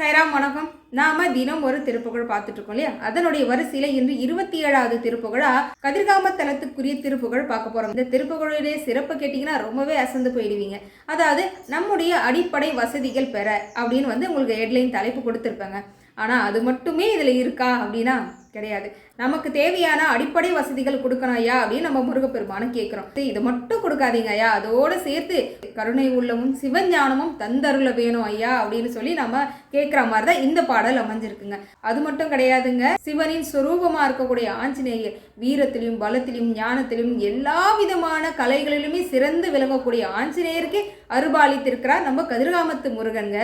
சைராம் வணக்கம். நாம தினம் ஒரு திருப்புகழ் பார்த்துட்டு இருக்கோம் இல்லையா? அதனுடைய வரிசையில இன்று இருபத்தி ஏழாவது திருப்புகழா கதிர்காம தலத்துக்குரிய திருப்புகழ் பார்க்க போறோம். இந்த திருப்புகழுடைய சிறப்பு கேட்டீங்கன்னா ரொம்பவே அசந்து போயிடுவீங்க. அதாவது நம்முடைய அடிப்படை வசதிகள் பெற அப்படின்னு வந்து உங்களுக்கு ஹெட்லைன் தலைப்பு கொடுத்துருப்பாங்க. ஆனால் அது மட்டுமே இதில் இருக்கா அப்படின்னா கிடையாது. நமக்கு தேவையான அடிப்படை வசதிகள் கொடுக்கணும் ஐயா அப்படின்னு நம்ம முருகப்பெருமானை கேட்குறோம் இதை மட்டும் கொடுக்காதீங்க ஐயா. அதோடு சேர்த்து கருணை உள்ளமும் சிவஞானமும் தந்தருள வேணும் ஐயா அப்படின்னு சொல்லி நம்ம கேட்குற மாதிரி தான் இந்த பாடல் அமைஞ்சிருக்குங்க. அது மட்டும் கிடையாதுங்க. சிவனின் சுரூபமாக இருக்கக்கூடிய ஆஞ்சநேயர் வீரத்திலும் பலத்திலும் ஞானத்திலும் எல்லா விதமான கலைகளிலுமே சிறந்து விளங்கக்கூடிய ஆஞ்சநேயருக்கு அருபாலித்திருக்கிறார் நம்ம கதிர்காமத்து முருகன்க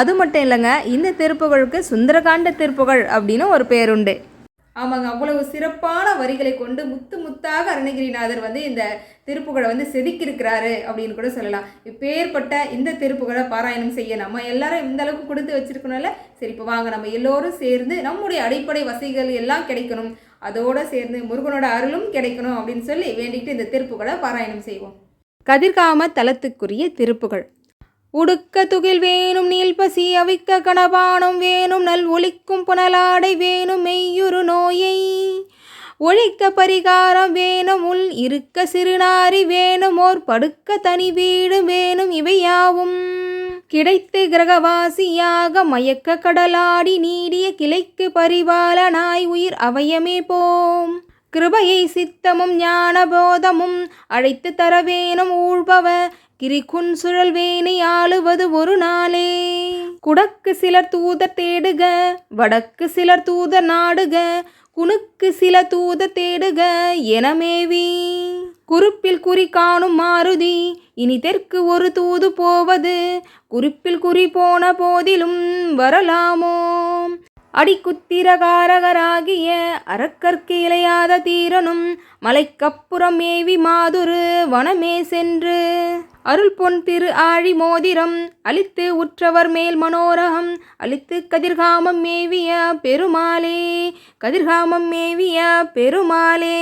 அது மட்டும் இல்லைங்க இந்த திருப்புகழுக்கு சுந்தரகாண்ட திருப்புகழ் அப்படின்னு ஒரு பேருண்டு. ஆமாங்க அவ்வளவு சிறப்பான வரிகளை கொண்டு முத்து முத்தாக அருணகிரிநாதர் வந்து இந்த திருப்புகழை வந்து செதுக்கியிருக்கிறாரு அப்படின்னு கூட சொல்லலாம். இப்பேற்பட்ட இந்த திருப்புகழை பாராயணம் செய்ய நம்ம எல்லாரும் இந்த அளவுக்கு கொடுத்து வச்சிருக்கணும்ல? சரி இப்போ வாங்க நம்ம எல்லோரும் சேர்ந்து நம்முடைய அடிப்படை வசதிகள் எல்லாம் கிடைக்கணும். அதோடு சேர்ந்து முருகனோட அருளும் கிடைக்கணும் அப்படின்னு சொல்லி வேண்டிக்கிட்டு இந்த திருப்புகழை பாராயணம் செய்வோம். கதிர்காம தலத்துக்குரிய திருப்புகள் உடுக்க துகில் வேணும் நீல்பசி அவிக்க கணபானம் வேணும் நல் ஒளிக்கும் புனலாடை வேணும் மெய்யுறு நோயை. ஒழிக்க பரிகாரம் வேணும் உள் இருக்க சிறுநாரி வேணும் ஓர் படுக்க தனி வீடு வேணும் இவையாவும் கிடைத்து கிரகவாசியாக மயக்க கடலாடி நீடிய கிளைக்கு பரிபாலனாய் உயிர் அவயமே போம். கிருபையை சித்தமும் ஞானபோதமும் அழைத்து தரவேணும் ஊழ்பவ கிரிக்குன் சுழல்வேனை ஆளுவது ஒரு நாளே. குடக்கு சிலர் தூதர் தேடுக வடக்கு சிலர் தூதர் நாடுக குணுக்கு சில தூத தேடுக எனமேவி குறிப்பில் குறி காணும் மாருதி இனி தெற்கு ஒரு தூது போவது குறிப்பில் குறி போன போதிலும் வரலாமோ? அடிக்குத்திரகாரகராகிய அறக்கற்கு இளையாத தீரனும் மலைக்கப்புறம் மேவி மாதுரு வனமே சென்று. அருள் பொன் திரு ஆழி மோதிரம் அழித்து உற்றவர் மேல் மனோரகம் அழித்து கதிர்காமம் மேவிய பெருமாளே கதிர்காமம் மேவிய பெருமாளே.